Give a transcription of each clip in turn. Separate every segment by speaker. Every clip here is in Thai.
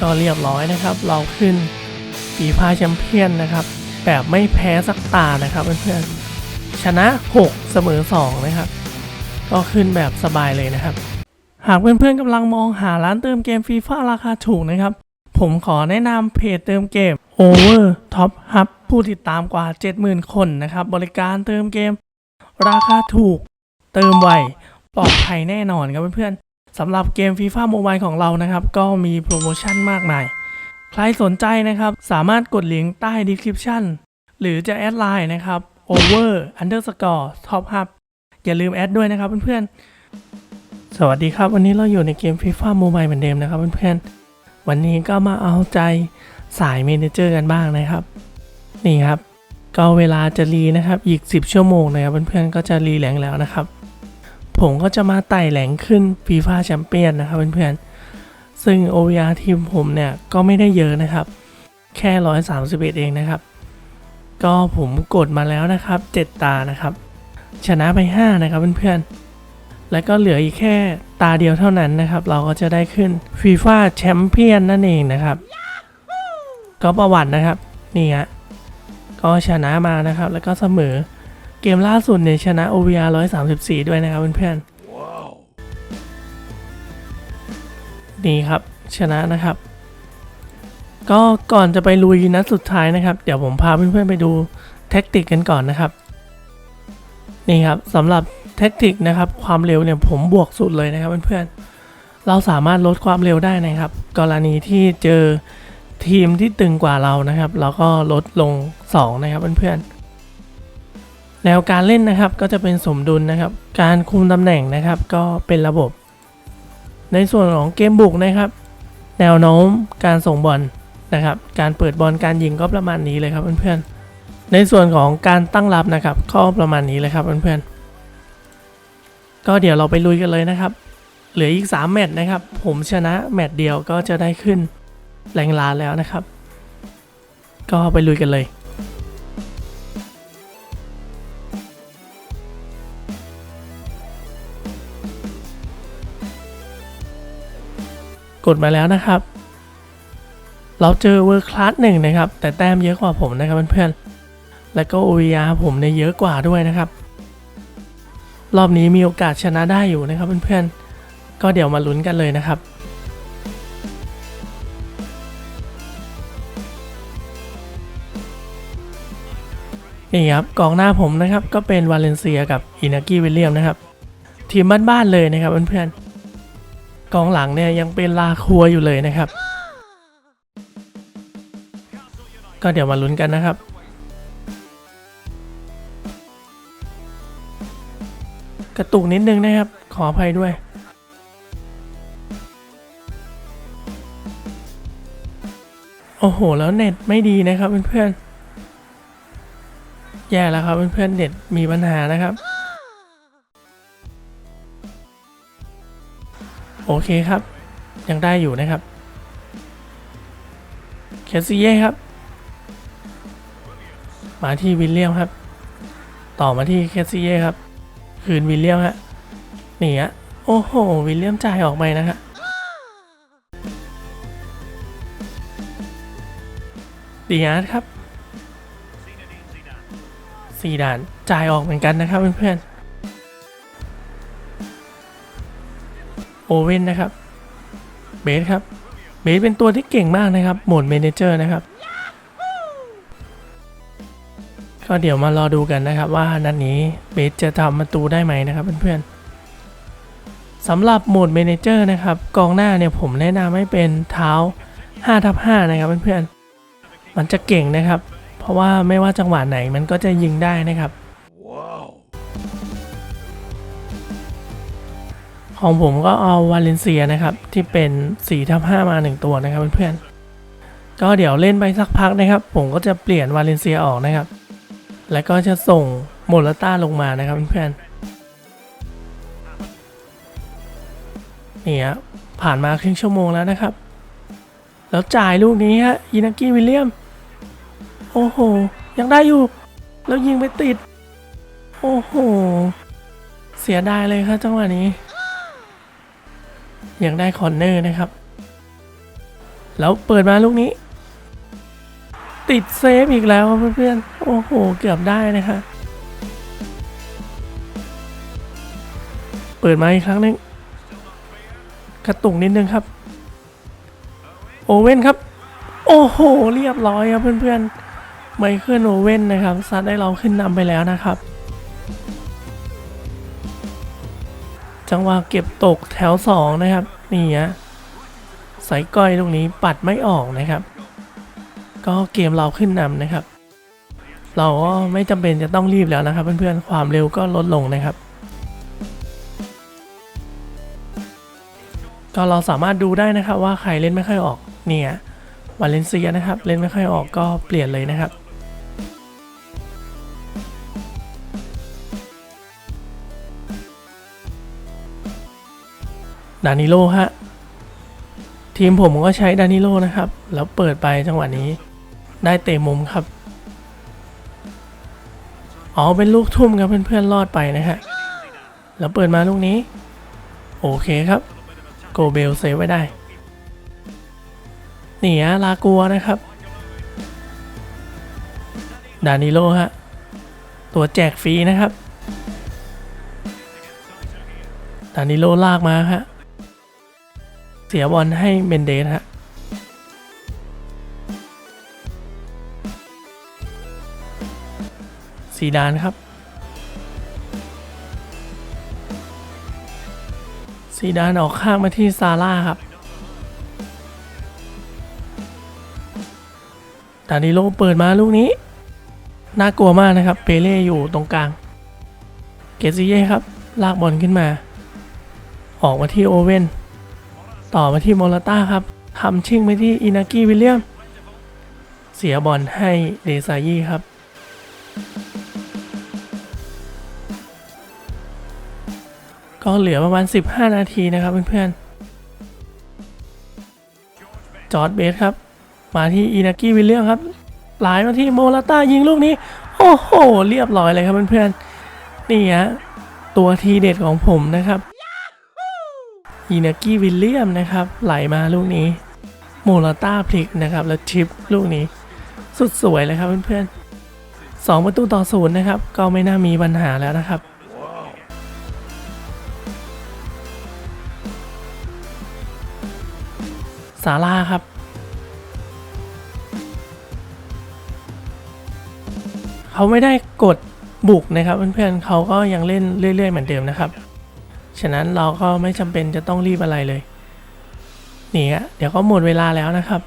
Speaker 1: ก็เรียบร้อยนะครับ เราขึ้นปีพาแชมเปี้ยนนะครับ แบบไม่แพ้สักตานะครับเพื่อนๆชนะ 6 เสมอ 2 นะครับ ก็ขึ้นแบบสบายเลยนะครับ หากเพื่อนๆกำลังมองหาร้านเติมเกมฟีฟ่าราคาถูกนะครับ ผมขอแนะนำเพจเติมเกม Over Top Hub ผู้ติดตามกว่า 70,000 คนนะครับ บริการเติมเกม ราคาถูก เติมไวปลอดภัยแน่นอนครับเพื่อนๆ สำหรับเกม FIFA Mobile ของเรานะครับ ก็มีโปรโมชั่นมากมาย ใครสนใจนะครับ สามารถกดลิงก์ใต้ description หรือจะแอดไลน์นะครับ over underscore top hub อย่าลืมแอดด้วยนะครับเพื่อนๆ สวัสดีครับวันนี้เราอยู่ในเกม FIFA Mobile เหมือนเดิมนะครับเพื่อนๆ วันนี้ก็มาเอาใจสายเมนเจอร์กันบ้างนะครับ นี่ครับ ก็เวลาจะรีนะครับ อีก 10 ชั่วโมงนะครับเพื่อนๆ ก็จะรีแหลงแล้วนะครับ ผมก็จะมาไต่แหลงขึ้นฟีฟ่าแชมเปี้ยนนะครับเพื่อนๆ ซึ่ง OVR ทีมผมเนี่ย ก็ไม่ได้เยอะนะครับ แค่ 131 เองนะครับ ก็ผมกดมาแล้วนะครับ 7 ตานะครับ ชนะไป 5 นะครับเพื่อนๆ แล้วก็เหลืออีกแค่ตาเดียวเท่านั้นนะครับ เราก็จะได้ขึ้นฟีฟ่าแชมเปี้ยนนั่นเองนะครับ ก็ประวัตินะครับ นี่ฮะ ก็ชนะมานะครับ แล้วก็เสมอ เกมล่าสุดเนี่ยชนะ OVR 134 ด้วยนะครับเพื่อนๆนี่ครับชนะนะครับ ก็ก่อนจะไปลุยนัดสุดท้ายนะครับ เดี๋ยวผมพาเพื่อนๆไปดูแท็กติกกันก่อนนะครับ นี่ครับสำหรับแท็กติกนะครับ ความเร็วเนี่ยผมบวกสุดเลยนะครับเพื่อนๆ เราสามารถลดความเร็วได้นะครับ กรณีที่เจอทีมที่ตึงกว่าเรานะครับ เราก็ลดลง 2 นะครับเพื่อนๆ แนวการเล่นนะครับก็จะเป็นสมดุลนะครับ การคุมตำแหน่งนะครับก็เป็นระบบ ในส่วนของเกมบุกนะครับ แนวโน้มการส่งบอลนะครับ การเปิดบอลการยิงก็ประมาณนี้เลยครับเพื่อนๆ ในส่วนของการตั้งรับนะครับก็ประมาณนี้เลยครับเพื่อนๆ ก็เดี๋ยวเราไปลุยกันเลยนะครับ เหลืออีก 3 แมตช์นะครับ ผมชนะแมตช์เดียวก็จะได้ขึ้นแรงลานแล้วนะครับ ก็ไปลุยกันเลย กดมาแล้วนะครับ เราเจอเวอร์คลาสหนึ่งนะครับ แต่แต้มเยอะกว่าผมนะครับเพื่อนๆ แล้วก็ OVR ผมเนี่ยเยอะกว่าด้วยนะครับ รอบนี้มีโอกาสชนะได้อยู่นะครับเพื่อนๆ ก็เดี๋ยวมาลุ้นกันเลยนะครับนี่ครับกองหน้าผมนะครับก็เป็นวาเลนเซียกับอินากี้วิลเลียมนะครับ ทีมบ้านๆเลยนะครับเพื่อนๆ กองหลังเนี่ยยังเป็นลาครัวอยู่เลยนะครับ ก็เดี๋ยวมาลุ้นกันนะครับกระตุกนิดนึงนะครับ ขออภัยด้วย โอ้โห แล้วเน็ตไม่ดีนะครับเพื่อนๆ แย่แล้วครับเพื่อนๆ เน็ตมีปัญหานะครับ โอเคครับ ยังได้อยู่นะครับเคสซีเย่ครับ มาที่วิลเลียมครับ ต่อมาที่เคสซีเย่ครับ คืนวิลเลียมฮะนี่ฮะโอ้โห วิลเลียมจ่ายออกไปนะฮะดีอาร์ตครับสี่ด่านจ่ายออกเหมือนกันนะครับเพื่อนๆ โอเว่นนะครับเบสครับเบสเป็นตัวที่เก่งมากนะครับโหมดเมนเจอร์นะครับก็เดี๋ยวมารอดูกันนะครับว่านัดนี้เบสจะทำประตูได้ไหมนะครับเพื่อนๆสำหรับโหมดเมนเจอร์นะครับกองหน้าเนี่ยผมแนะนำให้เป็นเท้า5ทับ5นะครับเพื่อนๆมันจะเก่งนะครับ เพราะว่าไม่ว่าจังหวะไหนมันก็จะยิงได้นะครับ ของผมก็เอาวาเลนเซียนะครับ ที่เป็น4ทับ5มา 1 ตัวนะครับเพื่อนๆก็เดี๋ยวเล่นไปสักพักนะครับ ผมก็จะเปลี่ยนวาเลนเซียออกนะครับ แล้วก็จะส่งโมลต้าลงมานะครับเพื่อนๆนี่ฮะผ่านมาครึ่งชั่วโมงแล้วนะครับ แล้วจ่ายลูกนี้ฮะอินากิวิลเลียม โอ้โห ยังได้อยู่ แล้วยิงไปติด โอ้โห เสียดายเลยครับจังหวะนี้ ยังได้คอนเนอร์นะครับ แล้วเปิดมาลูกนี้ ติดเซฟอีกแล้วครับเพื่อนๆ โอ้โห เกือบได้นะคะเปิดมาอีกครั้งนึงกระตุกนิดนึงครับ โอเว่นครับ โอ้โห เรียบร้อยครับเพื่อนๆไมเคิลโอเว่นนะครับซัดได้เราขึ้นนำไปแล้วนะครับ จังหวะเก็บตกแถว 2 นะครับ นี่ฮะสายก้อยตรงนี้ปัดไม่ออกนะครับ ก็เกมเราขึ้นนำนะครับ เราก็ไม่จำเป็นจะต้องรีบแล้วนะครับ เพื่อนๆความเร็วก็ลดลงนะครับ ก็เราสามารถดูได้นะครับว่าใครเล่นไม่ค่อยออกเนี่ยวาเลนเซียนะครับ เล่นไม่ค่อยออกก็เปลี่ยนเลยนะครับ ดานิโลฮะ ทีมผมก็ใช้ดานิโลนะครับ แล้วเปิดไปจังหวะนี้ ได้เตะมุมครับ อ๋อ เป็นลูกทุ่มครับเพื่อนๆรอดไปนะฮะ แล้วเปิดมาลูกนี้ โอเคครับ โกเบลเซฟไว้ได้เหนี่ฮะลากัวนะครับดานิโลฮะ ตัวแจกฟรีนะครับดานิโลลากมาฮะ เสียบอลให้เมนเดสฮะซีดานครับซีดานออกข้างมาที่ซาร่าครับ ดานิโลเปิดมาลูกนี้ น่ากลัวมากนะครับ เปเล่อยู่ตรงกลาง เกซิเย่ครับ ลากบอลขึ้นมา ออกมาที่โอเว่น ต่อมาที่โมลาต้าครับทำชิ่งไปที่อินากิวิลเลียม เสียบอลให้เดซายี่ครับ ก็เหลือประมาณ 15 นาทีนะครับเพื่อนๆ จอร์ดเบสครับ มาที่อินากิวิลเลียมครับหลายมาที่โมลาต้ายิงลูกนี้ โอ้โห เรียบร้อยเลยครับเพื่อนๆนี่ฮะตัวทีเด็ดของผมนะครับ อินากิวิลเลียมนะครับ ไหลมาลูกนี้โมลาต้าพลิกนะครับ แล้วชิปลูกนี้ สุดสวยเลยครับเพื่อนๆสองประตูต่อศูนย์นะครับ ก็ไม่น่ามีปัญหาแล้วนะครับซาร่าครับ เขาไม่ได้กดบุกนะครับเพื่อนๆเขาก็ยังเล่นเรื่อย ๆ เหมือนเดิมนะครับ ฉะนั้นเราก็ไม่จำเป็นจะต้องรีบอะไรเลย นี่ฮะเดี๋ยวก็หมดเวลาแล้วนะครับ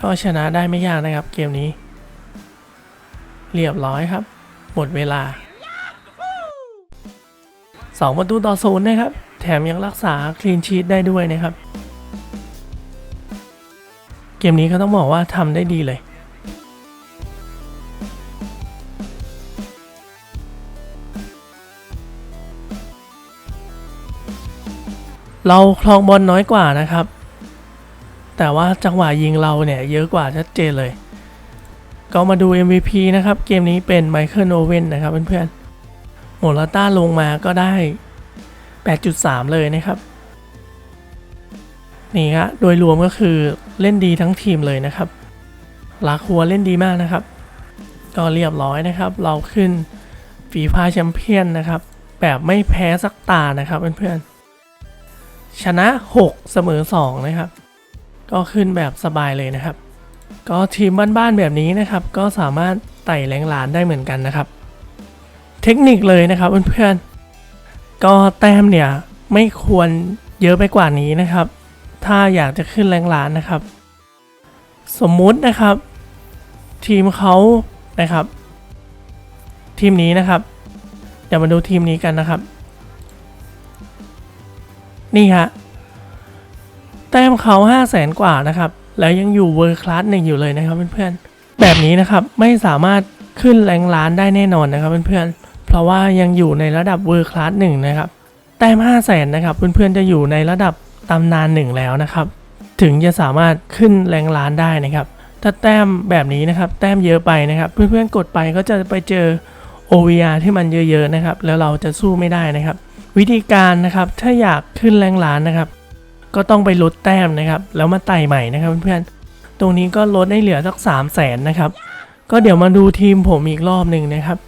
Speaker 1: ก็ชนะได้ไม่ยากนะครับเกมนี้ เรียบร้อยครับ หมดเวลา 2 ประตูต่อศูนย์นะครับ แถมยังรักษาคลีนชีตได้ด้วยนะครับ เกมนี้ก็ต้องบอกว่าทำได้ดีเลย เราคลองบอลน้อยกว่านะครับ แต่ว่าจังหวะยิงเราเนี่ยเยอะกว่าชัดเจนเลย ก็มาดู MVP นะครับ เกมนี้เป็นไมเคิลโอเว่นนะครับเพื่อนๆโมลาต้าลงมาก็ได้ 8.3 เลยนะครับ นี่ฮะโดยรวมก็คือเล่นดีทั้งทีมเลยนะครับลาคัวเล่นดีมากนะครับ ก็เรียบร้อยนะครับ เราขึ้นฝีพาแชมเปี้ยนนะครับ แบบไม่แพ้สักตานะครับเพื่อนๆ ชนะ 6 เสมอ 2 นะครับ ก็ขึ้นแบบสบายเลยนะครับ ก็ทีมบ้านๆแบบนี้นะครับ ก็สามารถไต่แรงลานได้เหมือนกันนะครับ เทคนิคเลยนะครับเพื่อนๆก็แต้มเนี่ยไม่ควรเยอะไปกว่านี้นะครับ ถ้าอยากจะขึ้นแรงลานนะครับ สมมุตินะครับ ทีมเขานะครับ ทีมนี้นะครับ เดี๋ยวมาดูทีมนี้กันนะครับ นี่ฮะ แต้มเขา5 0 0แสนกว่านะครับ แล้วยังอยู่เวอร์คลาสหนึ่งอยู่เลยนะครับเพื่อนๆ แบบนี้นะครับไม่สามารถขึ้นแรงล้านได้แน่นอนนะครับเพื่อนๆ เพราะว่ายังอยู่ในระดับเวอร์คลาสหนึ่งนะครับ แต้ม5 0 0แสนนะครับเพื่อนๆจะอยู่ในระดับตำนานหนึ่งแล้วนะครับ ถึงจะสามารถขึ้นแรงล้านได้นะครับ ถ้าแต้มแบบนี้นะครับ แต้มเยอะไปนะครับ เพื่อนๆกดไปก็จะไปเจอ OVR ที่มันเยอะๆนะครับ แล้วเราจะสู้ไม่ได้นะครับ วิธีการนะครับถ้าอยากขึ้นแรงล้านนะครับ ก็ต้องไปลดแต้มนะครับ แล้วมาไต่ใหม่นะครับเพื่อนๆตรงนี้ก็ลดได้เหลือสัก3 0 0แสนนะครับ ก็เดี๋ยวมาดูทีมผมอีกรอบหนึ่งนะครับ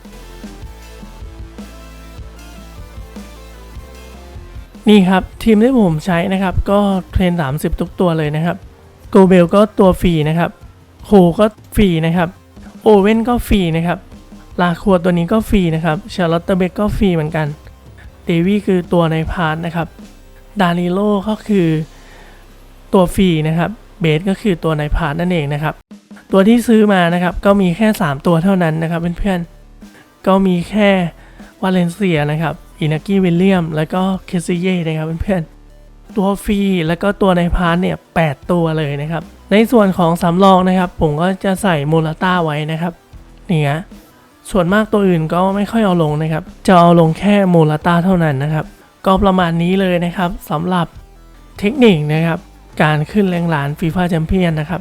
Speaker 1: นี่ครับทีมที่ผมใช้นะครับ ก็เทรน 30 ทุกตัวเลยนะครับโกเบลก็ตัวฟรีนะครับโคก็ฟรีนะครับโอเว่นก็ฟรีนะครับลาครัวตัวนี้ก็ฟรีนะครับชาร์ลอตเตอร์เบกก็ฟรีเหมือนกัน เดวี่คือตัวในพาร์ทนะครับดานิโลก็คือตัวฟรีนะครับเบสก็คือตัวในพาร์ทนั่นเองนะครับ ตัวที่ซื้อมานะครับก็มีแค่ 3 ตัวเท่านั้นนะครับเพื่อนๆก็มีแค่วาเลนเซียนะครับอินากี้วิลเลียม แล้วก็เคซิเย่นะครับเพื่อนๆตัวฟรีแล้วก็ตัวในพาร์ทเนี่ยแตัวเลยนะครับ ในส่วนของสำรองนะครับ ผมก็จะใส่โมลาต้าไว้นะครับนี่ฮะ ส่วนมากตัวอื่นก็ไม่ค่อยเอาลงนะครับ จะเอาลงแค่โมลาต้าเท่านั้นนะครับ ก็ประมาณนี้เลยนะครับสำหรับเทคนิคนะครับ การขึ้นแรงหลานฟีฟ่าแชมเปี้ยนนะครับ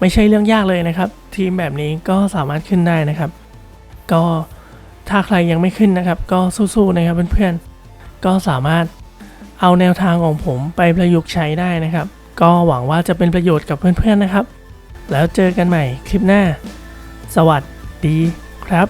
Speaker 1: ไม่ใช่เรื่องยากเลยนะครับ ทีมแบบนี้ก็สามารถขึ้นได้นะครับ ก็ถ้าใครยังไม่ขึ้นนะครับ ก็สู้ๆนะครับเพื่อนๆก็สามารถเอาแนวทางของผมไปประยุกต์ใช้ได้นะครับ ก็หวังว่าจะเป็นประโยชน์กับเพื่อนๆนะครับ แล้วเจอกันใหม่คลิปหน้า สวัสดี ครับ